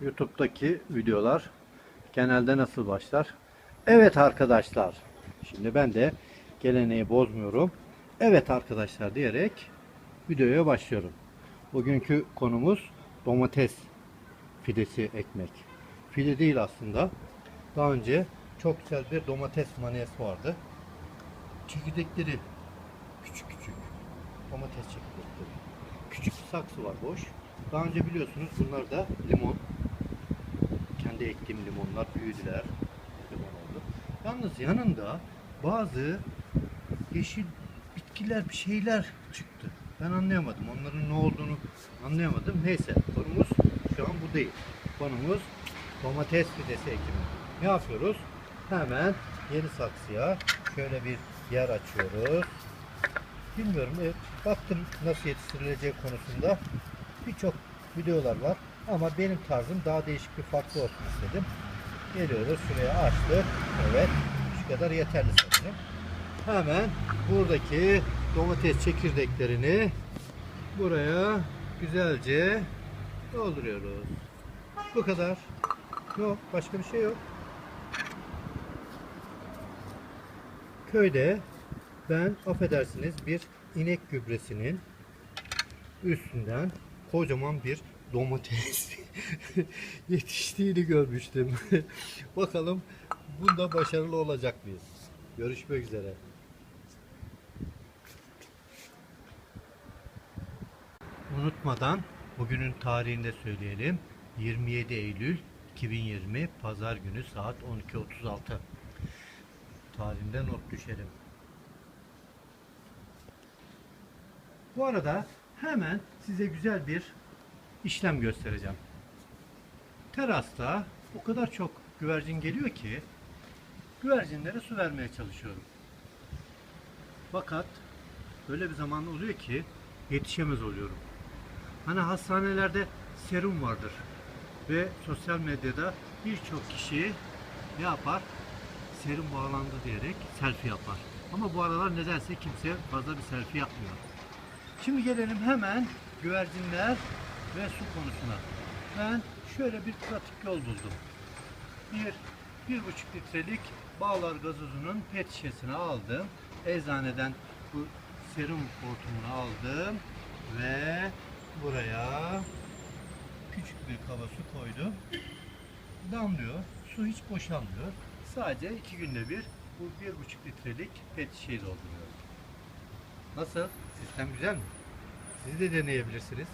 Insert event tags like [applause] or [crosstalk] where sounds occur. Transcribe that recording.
YouTube'daki videolar genelde nasıl başlar? Evet arkadaşlar. Şimdi ben de geleneği bozmuyorum. Evet arkadaşlar diyerek videoya başlıyorum. Bugünkü konumuz domates fidesi ekmek. Fide değil aslında. Daha önce çok güzel bir domates maniyesi vardı. Çekirdekleri küçük küçük. Domates çekirdekleri. Küçük bir saksı var boş. Daha önce biliyorsunuz bunlar da limon. Kendi ektiğim limonlar büyüdüler. Limon oldu. Yalnız yanında bazı yeşil bitkiler bir şeyler çıktı. Ben anlayamadım. Onların ne olduğunu anlayamadım. Neyse konumuz şu an bu değil. Konumuz domates fidesi ekimi. Ne yapıyoruz? Hemen yeni saksıya şöyle bir yer açıyoruz. Bilmiyorum. e, Baktım nasıl yetiştirileceği konusunda birçok videolar var. Ama benim tarzım daha değişik bir farklı olsun istedim. Geliyoruz şuraya açtık. Evet. Şu kadar yeterli sanırım. Hemen buradaki domates çekirdeklerini buraya güzelce dolduruyoruz. Bu kadar. Yok. Başka bir şey yok. Köyde ben affedersiniz bir inek gübresinin üstünden kocaman bir domates [laughs] yetiştiğini görmüştüm. [laughs] Bakalım bunda başarılı olacak mıyız? Görüşmek üzere. Unutmadan bugünün tarihini de söyleyelim. 27 Eylül 2020 Pazar günü saat 12.36 tarihinde not düşelim. Bu arada hemen size güzel bir işlem göstereceğim. Terasta o kadar çok güvercin geliyor ki güvercinlere su vermeye çalışıyorum. Fakat böyle bir zaman oluyor ki yetişemez oluyorum. Hani hastanelerde serum vardır ve sosyal medyada birçok kişi ne yapar? Serum bağlandı diyerek selfie yapar. Ama bu aralar nedense kimse fazla bir selfie yapmıyor. Şimdi gelelim hemen güvercinler ve su konusuna. Ben şöyle bir pratik yol buldum. Bir, bir buçuk litrelik Bağlar gazozunun pet şişesini aldım. Eczaneden bu serum hortumunu aldım ve buraya küçük bir kaba su koydum. Damlıyor. Su hiç boşalmıyor. Sadece iki günde bir bu bir buçuk litrelik pet şişeyi dolduruyorum. Nasıl? Sistem güzel mi? Siz de deneyebilirsiniz.